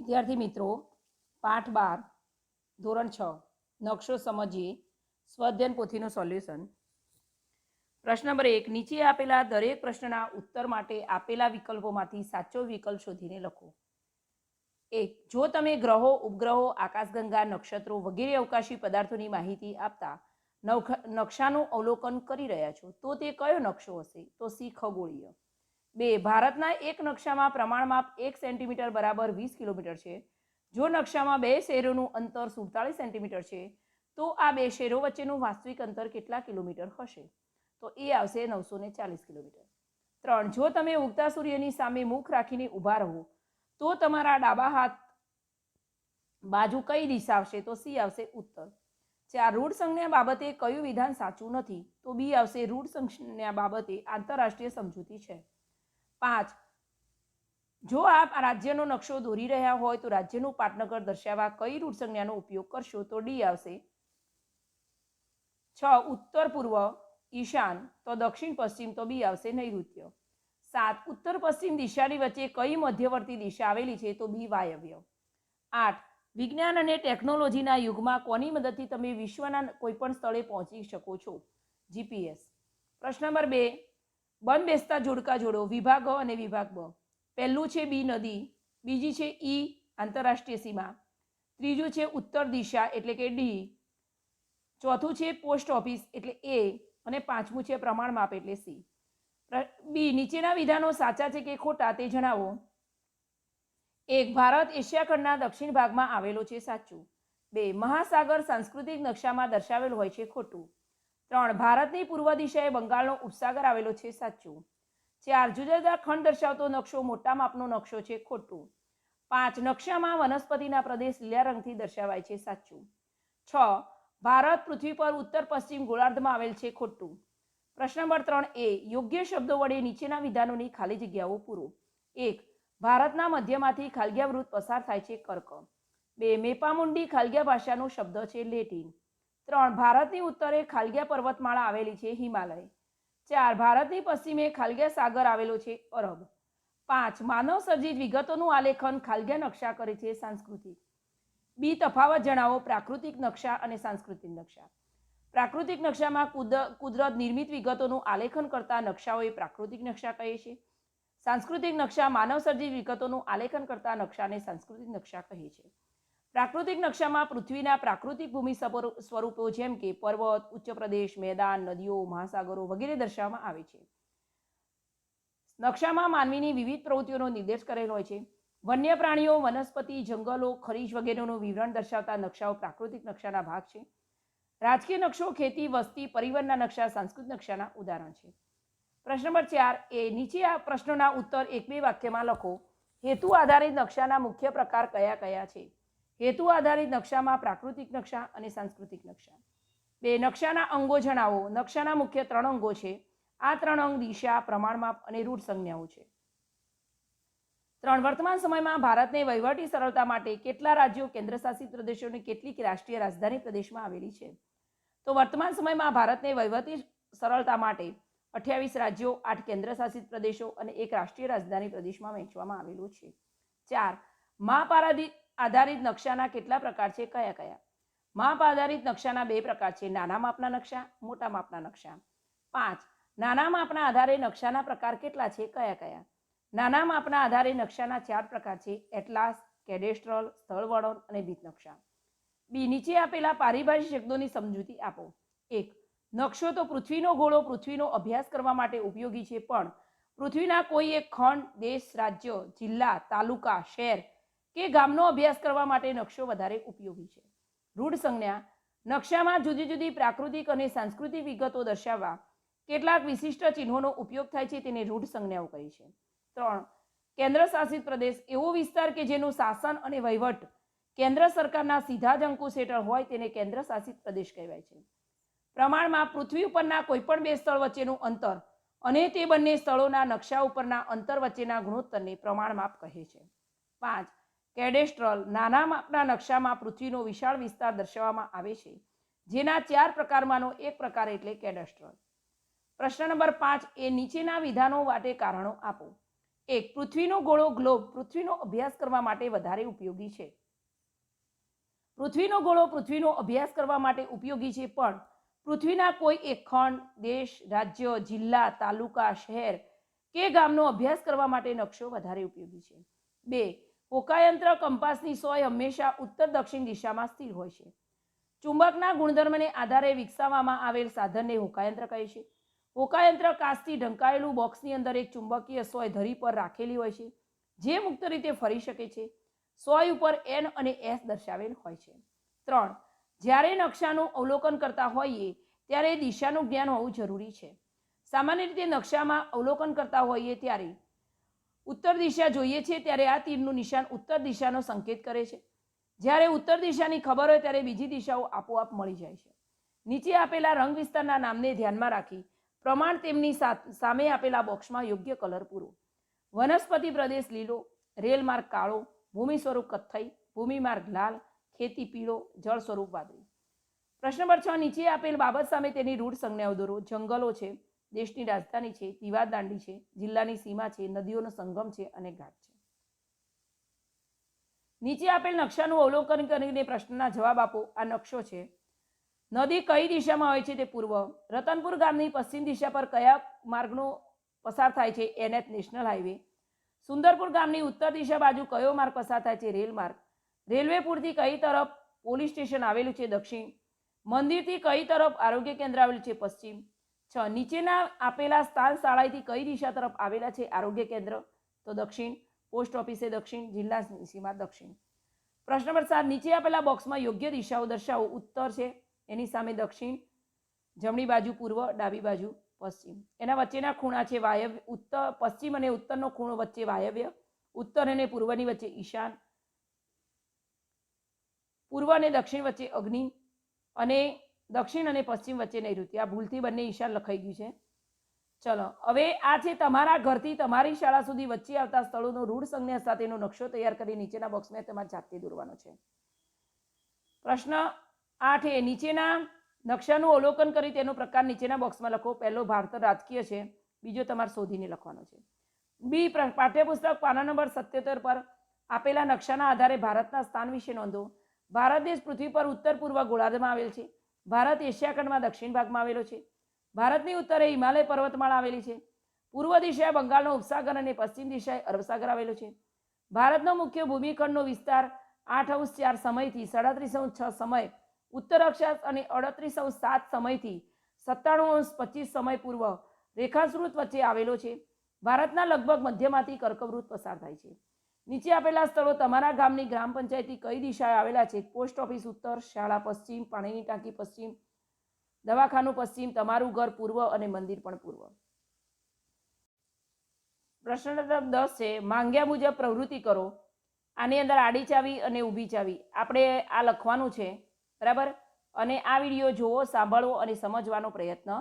વિદ્યાર્થી મિત્રો, પાઠ બાર, ધોરણ છ, નકશો સમજીએ સ્વધ્યન પોથીનું સોલ્યુશન. પ્રશ્ન નંબર એક, નીચે આપેલા દરેક પ્રશ્નના ઉત્તર માટે આપેલા વિકલ્પોમાંથી સાચો વિકલ્પ શોધીને લખો. એક, જો તમે ગ્રહો, ઉપગ્રહો, આકાશગંગા, નક્ષત્રો વગેરે અવકાશી પદાર્થોની માહિતી આપતા નવખ- નકશાનું અવલોકન કરી રહ્યા છો, તો તે કયો નકશો હશે? તો સી, ખગોળીય. બે, ભારતના એક નકશામાં પ્રમાણમાપ એક સેન્ટીમીટર બરાબર વીસ કિલોમીટર છે. જો નકશામાં બે શહેરોનું અંતર સુડતાળીસ સેન્ટીમીટર છે, તો આ બે શહેરો વચ્ચેનું વાસ્તવિક અંતર કેટલા કિલોમીટર હશે? તો એ આવશે નવસો ને ચાલીસ કિલોમીટર. ત્રણ, જો તમે ઉગતા સૂર્યની સામે મુખ રાખીને ઊભા રહો, તો તમારા ડાબા હાથ બાજુ કઈ દિશા આવશે? તો સી આવશે ઉત્તર. ચાર, રૂઢ સંજ્ઞા બાબતે કયું વિધાન સાચું નથી? તો બી આવશે રૂઢ સંજ્ઞા બાબતે આંતરરાષ્ટ્રીય સમજૂતી છે. પાંચ. જો આપ આ રાજ્યનો નકશો દોરી રહ્યા હોય તો રાજ્યનું પાટનગર દર્શાવવા કઈ રૂટ સંજ્ઞાનો ઉપયોગ કરશો તો ડી આવશે. છ, ઉત્તર પૂર્વ, ઈશાન તો દક્ષિણ પશ્ચિમ તો બી આવશે નૈઋત્ય. સાત, ઉત્તર પશ્ચિમ દિશાની વચ્ચે કઈ મધ્યવર્તી દિશા આવેલી છે તો બી વાયવ્ય. આઠ, વિજ્ઞાન અને ટેકનોલોજીના યુગમાં કોની મદદથી તમે વિશ્વના કોઈપણ સ્થળે પહોંચી શકો છો? જીપીએસ. પ્રશ્ન નંબર બે બંધ બેસતા જોડકા જોડો, વિભાગ અ અને વિભાગ બ. પહેલું છે બી નદી, બીજી છે ઈ આંતરરાષ્ટ્રીય સીમા, ત્રીજું છે ઉત્તર દિશા એટલે કે ડી. ચોથું છે પોસ્ટ ઓફિસ એટલે એ અને પાંચમું છે પ્રમાણ માપ એટલે સી. બી, નીચેના વિધાનો સાચા છે કે ખોટા તે જણાવો. એક, ભારત એશિયા ખંડના દક્ષિણ ભાગમાં આવેલો છે સાચું. બે, મહાસાગર સાંસ્કૃતિક નકશામાં દર્શાવેલ હોય છે ખોટું. ત્રણ, ભારતની પૂર્વ દિશાએ બંગાળનો ઉપસાગર આવેલો છે સાચું. ચાર જુદા જુદા ખંડ દર્શાવતો નકશો, મોટા માપનો નકશો છે ખોટું. પાંચ, નકશામાં વનસ્પતિના પ્રદેશ લીલા રંગથી દર્શાવાય છે સાચું. છ, ભારત પૃથ્વી પર ઉત્તર પશ્ચિમ ગોળાર્ધમાં આવેલ છે ખોટું. પ્રશ્ન નંબર ત્રણ એ, યોગ્ય શબ્દો વડે નીચેના વિધાનોની ખાલી જગ્યાઓ પૂરો. એક, ભારતના મધ્યમાંથી ખાલગ્યા વૃત્ત પસાર થાય છે કર્ક. બે, મેપામુંડી ખાલગ્યા ભાષાનો શબ્દ છે લેટિન. ત્રણ ભારતની ઉત્તરે ખાલગિયા પર્વતમાળા આવેલી છે હિમાલય. ચાર ભારતની પશ્ચિમે ખાલગિયા સાગર આવેલો છે અરબ. પાંચ માનવ સર્જિત વિગતોનું આલેખન ખાલગિયા નકશા કરે છે સાંસ્કૃતિક. બી તફાવત જણાવો પ્રાકૃતિક નકશા અને સાંસ્કૃતિક નકશા. પ્રાકૃતિક નકશામાં કુદ, કુદરત નિર્મિત વિગતોનું આલેખન કરતા નકશાઓ એ પ્રાકૃતિક નકશા કહે છે. સાંસ્કૃતિક નકશા માનવ સર્જિત વિગતોનું આલેખન કરતા નકશાને સાંસ્કૃતિક નકશા કહે છે. પ્રાકૃતિક નકશામાં પૃથ્વીના પ્રાકૃતિક ભૂમિ સ્વરૂ- સ્વરૂપો જેમ કે પર્વત, ઉચ્ચ પ્રદેશ, મેદાન, નદીઓ, મહાસાગરો વગેરે દર્શાવવામાં આવે છે. નકશામાં માનવીની વિવિધ પ્રવૃત્તિઓનો નિર્દેશ કરેલો હોય છે. વન્ય પ્રાણીઓ, વનસ્પતિ, જંગલો ખરીજ વગેરેનું વિવરણ દર્શાવતા નકશાઓ પ્રાકૃતિક નકશાના ભાગ છે. રાજકીય નકશો ખેતી, વસ્તી, પરિવહનના નકશા, સાંસ્કૃતિક નકશાના ઉદાહરણ છે. પ્રશ્ન નંબર ચાર એ નીચે આ પ્રશ્નોના ઉત્તર એક બે વાક્યમાં લખો. હેતુ આધારિત નકશાના મુખ્ય પ્રકાર કયા કયા છે? હેતુ આધારિત નકશામાં પ્રાકૃતિક નકશા અને સાંસ્કૃતિક નકશા. બે, નકશાના અંગો જણાવો. નકશાના મુખ્ય ત્રણ અંગો છે. આ ત્રણ અંગ દિશા, પ્રમાણમાપ અને રૂઢ સંજ્ઞાઓ છે. ત્રણ, વર્તમાન સમયમાં ભારતને વહીવટી સરળતા માટે કેટલા રાજ્યો કેન્દ્રશાસિત પ્રદેશો અને કેટલીક રાષ્ટ્રીય રાજધાની પ્રદેશમાં આવેલી છે? તો વર્તમાન સમયમાં ભારતને વહીવટી સરળતા માટે અઠ્યાવીસ રાજ્યો, આઠ કેન્દ્રશાસિત પ્રદેશો અને એક રાષ્ટ્રીય રાજધાની પ્રદેશમાં વહેંચવામાં આવેલું છે. ચાર માપ આધારિત નકશાના કેટલા પ્રકાર છે, કયા કયા? માપ આધારિત નકશાના બે પ્રકાર છે, નાના માપના નકશા, મોટા માપના નકશા. પાંચ, નાના માપના આધારે નકશાના પ્રકાર કેટલા છે, કયા કયા? નાના માપના આધારે નકશાના ચાર પ્રકાર છે, એટલાસ, કેડેસ્ટ્રોલ, સ્થળ વર્ણન અને ભીત નકશા. બી, નીચે આપેલા પારિભાષિક શબ્દોની સમજૂતી આપો. એક, નકશો તો પૃથ્વીનો ગોળો, પૃથ્વીનો અભ્યાસ કરવા માટે ઉપયોગી છે, પણ પૃથ્વીના કોઈ એક ખંડ, દેશ, રાજ્ય, જિલ્લા, તાલુકા, શહેર કે ગામનો અભ્યાસ કરવા માટે નકશો વધારે ઉપયોગી છે. રૂઢ સંજ્ઞા નકશામાં જુદી જુદી પ્રાકૃતિક અને સાંસ્કૃતિક વિગતો દર્શાવવા કેટલાક વિશિષ્ટ ચિહ્નોનો ઉપયોગ થાય છે તેને રૂઢ સંજ્ઞાઓ કહે છે. ત્રણ કેન્દ્ર શાસિત પ્રદેશ એવો વિસ્તાર કે જેનું શાસન અને વહીવટ કેન્દ્ર સરકારના સીધા જ અંકુશ હેઠળ હોય તેને કેન્દ્ર શાસિત પ્રદેશ કહેવાય છે. પ્રમાણમાં પૃથ્વી ઉપરના કોઈપણ બે સ્થળ વચ્ચેનું અંતર અને તે બંને સ્થળોના નકશા ઉપરના અંતર વચ્ચેના ગુણોત્તરને પ્રમાણમાપ કહે છે. પાંચ કેડેસ્ટ્રલ નાના માપના નકશામાં પૃથ્વીનો વિશાળ વિસ્તાર દર્શાવવામાં આવે છે, જેના ચાર પ્રકારમાંનો એક પ્રકાર એટલે કેડેસ્ટ્રલ. પ્રશ્ન નંબર પાંચ, એ નીચેના વિધાનો માટે કારણો આપો. એક, પૃથ્વીનો ગોળો ગ્લોબ, પૃથ્વીનો અભ્યાસ કરવા માટે વધારે ઉપયોગી છે. પૃથ્વીનો ગોળો પૃથ્વીનો અભ્યાસ કરવા માટે ઉપયોગી છે, પણ પૃથ્વીના કોઈ એક ખંડ, દેશ, રાજ્ય, જિલ્લા, તાલુકા, શહેર કે ગામનો અભ્યાસ કરવા માટે નકશો વધારે ઉપયોગી છે. બે હોકાયંત્ર કંપાસની સોય હંમેશા ઉત્તર દક્ષિણ દિશામાં સ્થિર હોય છે. ચુંબકના ગુણધર્મને આધારે વિકસાવવામાં આવેલ સાધનને હોકાયંત્ર કહે છે. હોકાયંત્ર કાચથી ઢંકાયેલું બોક્સની અંદર એક ચુંબકીય સોય ધરી પર રાખેલી હોય છે, જે મુક્ત રીતે ફરી શકે છે. સોય ઉપર એન અને એસ દર્શાવેલ હોય છે. ત્રણ, જ્યારે નકશાનું અવલોકન કરતા હોઈએ, ત્યારે દિશાનું જ્ઞાન હોવું જરૂરી છે. સામાન્ય રીતે નકશામાં અવલોકન કરતા હોઈએ ત્યારે ઉત્તર દિશા જોઈએ છીએ ત્યારે આ તીરનું નિશાન ઉત્તર દિશાનો સંકેત કરે છે. જ્યારે ઉત્તર દિશાની ખબર હોય ત્યારે બીજી દિશાઓ આપોઆપ મળી જાય છે. નીચે આપેલા રંગ વિસ્તારના નામને ધ્યાનમાં રાખી પ્રમાણ તેમની સામે આપેલા બોક્સમાં યોગ્ય કલર પૂરો. વનસ્પતિ પ્રદેશ લીલો, રેલ માર્ગ કાળો, ભૂમિ સ્વરૂપ કથ્થઈ, ભૂમિ માર્ગ લાલ, ખેતી પીળો, જળ સ્વરૂપ વાદળી. પ્રશ્ન નંબર છ, નીચે આપેલ બાબત સામે તેની રૂઢ સંજ્ઞાઓ દોરો. જંગલો છે દેશની રાજધાની છે દીવા દાંડી છે, જિલ્લાની સીમા છે, નદીઓનો સંગમ છે અને ઘાટ છે. નીચે આપેલ નકશાનું અવલોકન કરીને પ્રશ્નના જવાબ આપો. આ નકશો છે. નદી કઈ દિશામાં હોય છે તે પૂર્વ? રતનપુર ગામની પશ્ચિમ દિશા પર કયા માર્ગનો પસાર થાય છે? NH national highway. સુંદરપુર ગામની ઉત્તર દિશા બાજુ કયો માર્ગ પસાર થાય છે? રેલ માર્ગ. રેલવે પુરથી કઈ તરફ પોલીસ સ્ટેશન આવેલું છે? દક્ષિણ. મંદિરથી કઈ તરફ આરોગ્ય કેન્દ્ર આવેલું છે? પશ્ચિમ. છ, નીચેના આપેલા સ્થાન શાળાએથી કઈ દિશા તરફ આવેલા છે? આરોગ્ય કેન્દ્ર, તો દક્ષિણ, પોસ્ટ ઓફિસે દક્ષિણ, જિલ્લા સીમા દક્ષિણ. પ્રશ્ન નંબર સાત, નીચે આપેલા બોક્સમાં યોગ્ય દિશાઓ દર્શાવો. ઉત્તર છે, એની સામે દક્ષિણ, જમણી બાજુ પૂર્વ, ડાબી બાજુ પશ્ચિમ. એના વચ્ચેના ખૂણા છે વાયવ્ય ઉત્તર પશ્ચિમ અને ઉત્તરનો ખૂણો વચ્ચે વાયવ્ય, ઉત્તર અને પૂર્વની વચ્ચે ઈશાન, પૂર્વ અને દક્ષિણ વચ્ચે અગ્નિ અને દક્ષિણ અને પશ્ચિમ વચ્ચે નૈઋત્ય આ ભૂલથી બંને ઈશાન લખાઈ ગયું છે. ચલો, હવે આ છે તમારા ઘરથી તમારી શાળા સુધી વચ્ચે આવતા સ્થળોનો રૂઢ સંજ્ઞા સાથેનો નકશો તૈયાર કરી નીચેના બોક્સમાં તમારે જાતે દોરવાનો છે. પ્રશ્ન આઠ એ, નીચેના નકશાનું અવલોકન કરી તેનો પ્રકાર નીચેના બોક્સમાં લખો. પહેલો ભારત રાજકીય છે, બીજો તમારે શોધીને લખવાનો છે. બી પાઠ્યપુસ્તક પાના નંબર સત્યોતેર પર આપેલા નકશાના આધારે ભારતના સ્થાન વિશે નોંધો. ભારત દેશ પૃથ્વી પર ઉત્તર પૂર્વ ગોળાર્ધમાં આવેલ છે. ભારત એશિયા ખંડમાં દક્ષિણ ભાગમાં આવેલો છે. ભારતની ઉત્તરે હિમાલય પર્વતમાળા આવેલી છે. પૂર્વ દિશાએ બંગાળનો ઉપસાગર અને પશ્ચિમ દિશાએ અરબસાગર આવેલો છે. ભારતનો મુખ્ય ભૂમિખંડનો વિસ્તાર આઠ અંશ ચાર સમયથી સાડત્રીસ અંશ છ સમય, ઉત્તર અક્ષાંશ અને અડત્રીસ અંશ સાત સમયથી સત્તાણું અંશ પચીસ સમય પૂર્વ રેખાંશવૃત્ત વચ્ચે આવેલો છે. ભારતના લગભગ મધ્યમાંથી કર્કવૃત પસાર થાય છે. નીચે આપેલા સ્થળો તમારા ગામની ગ્રામ પંચાયતથી કઈ દિશાએ આવેલા છે? પોસ્ટ ઓફિસ ઉત્તર, શાળા પશ્ચિમ, પાણીની ટાંકી પશ્ચિમ, દવાખાનું પશ્ચિમ, તમારું ઘર પૂર્વ અને મંદિર પણ પૂર્વ. પ્રશ્ન નંબર દસ છે, માંગ્યા મુજબ પ્રવૃત્તિ કરો. આની અંદર આડી ચાવી અને ઊભી ચાવી. આપણે આ લખવાનું છે, બરાબર? અને આ વીડિયો જોવો સાંભળવો અને સમજવાનો પ્રયત્ન